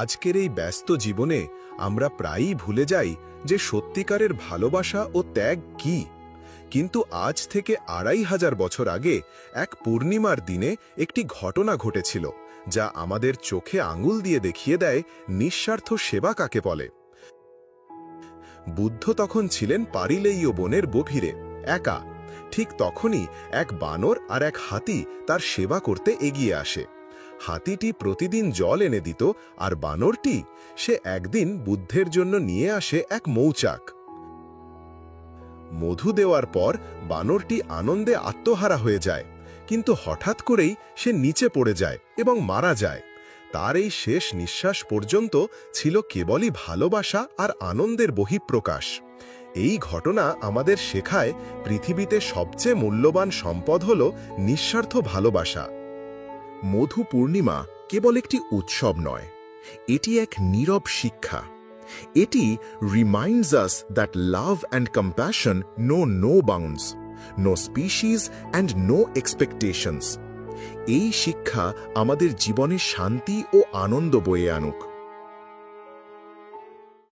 আজকের এই ব্যস্ত জীবনে আমরা প্রায়ই ভুলে যাই যে সত্যিকারের ভালোবাসা ও ত্যাগ কি। কিন্তু আজ থেকে আড়াই হাজার বছর আগে এক পূর্ণিমার দিনে একটি ঘটনা ঘটেছিল, যা আমাদের চোখে আঙুল দিয়ে দেখিয়ে দেয় নিঃস্বার্থ সেবা কাকে বলে। বুদ্ধ তখন ছিলেন পারিলেইয় বনের গভীরে, একা। ঠিক তখনই এক বানর আর এক হাতি তার সেবা করতে এগিয়ে আসে। হাতিটি প্রতিদিন জল এনে দিত আর বানরটি, সে একদিন বুদ্ধের জন্য নিয়ে আসে এক মৌচাক। মধু দেওয়ার পর বানরটি আনন্দে আত্মহারা হয়ে যায়, কিন্তু হঠাৎ করেই সে নিচে পড়ে যায় এবং মারা যায়। তার এই শেষ নিঃশ্বাস পর্যন্ত ছিল কেবলই ভালোবাসা আর আনন্দের বহিঃপ্রকাশ। এই ঘটনা আমাদের শেখায় পৃথিবীতে সবচেয়ে মূল্যবান সম্পদ হল নিঃস্বার্থ ভালোবাসা। মধু পূর্ণিমা কেবল একটি উৎসব নয়, এটি এক নীরব শিক্ষা। এটি reminds us that love and compassion know no bounds no species and no expectations এই শিক্ষা আমাদের জীবনে শান্তি ও আনন্দ বয়ে আনুক।